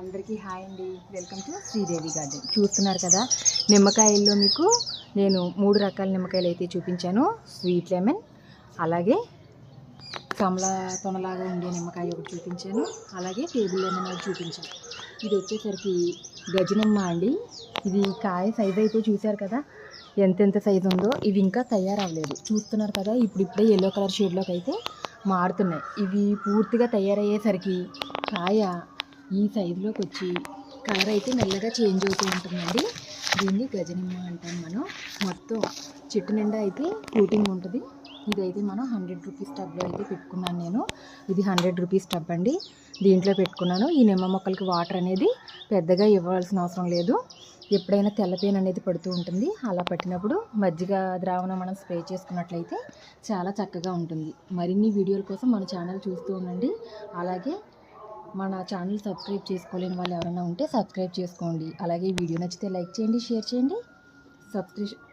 అందరికీ హాయ్ అండి. Welcome to Sridevi garden. చూస్తున్నారు కదా నిమ్మకాయల్లో మీకు నేను మూడు రకాల నిమ్మకాయలు అయితే చూపించాను. స్వీట్ లెమన్ అలాగే తమల కొనలాగా ఉండే నిమ్మకాయ ఒకటి చూపించాను. అలాగే టేబుల్ లెమన్ ఒకటి చూపించాను. ఇది వచ్చేసరికి గజనిమ్మ అండి. ఇది కాయ సైజ్ అయితే చూశారు కదా ఎంతెంత సైజు ఉందో ఇవి ఇంకా తయారవ్వలేదు. చూస్తున్నారు కదా ఇప్పుడు ఇప్పుడే ఎల్లో కలర్ షేడ్లోకి అయితే మారుతున్నాయి. ఇవి పూర్తిగా తయారయ్యేసరికి కాయ ఈ సైజులోకి వచ్చి కలర్ అయితే మెల్లగా చేంజ్ అవుతూ ఉంటుందండి. దీన్ని గజనిమ్మ అంటాం మనం. మొత్తం చెట్టు నిండా అయితే ఫ్రూటింగ్ ఉంటుంది. ఇదైతే మనం హండ్రెడ్ రూపీస్ టబ్లో అయితే పెట్టుకున్నాను నేను. ఇది హండ్రెడ్ రూపీస్ టబ్ అండి. దీంట్లో పెట్టుకున్నాను. ఈ నిమ్మ మొక్కలకి వాటర్ అనేది పెద్దగా ఇవ్వాల్సిన అవసరం లేదు. ఎప్పుడైనా తెల్లపేన అనేది పడుతూ ఉంటుంది. అలా పట్టినప్పుడు మజ్జిగ ద్రావణం మనం స్ప్రే చేసుకున్నట్లయితే చాలా చక్కగా ఉంటుంది. మరిన్ని వీడియోల కోసం మన ఛానల్ చూస్తూ ఉండండి. అలాగే మన ఛానల్ సబ్స్క్రైబ్ చేసుకోలేని వాళ్ళు ఎవరైనా ఉంటే సబ్స్క్రైబ్ చేసుకోండి. అలాగే వీడియో నచ్చితే లైక్ చేయండి షేర్ చేయండి. సబ్స్క్రిప్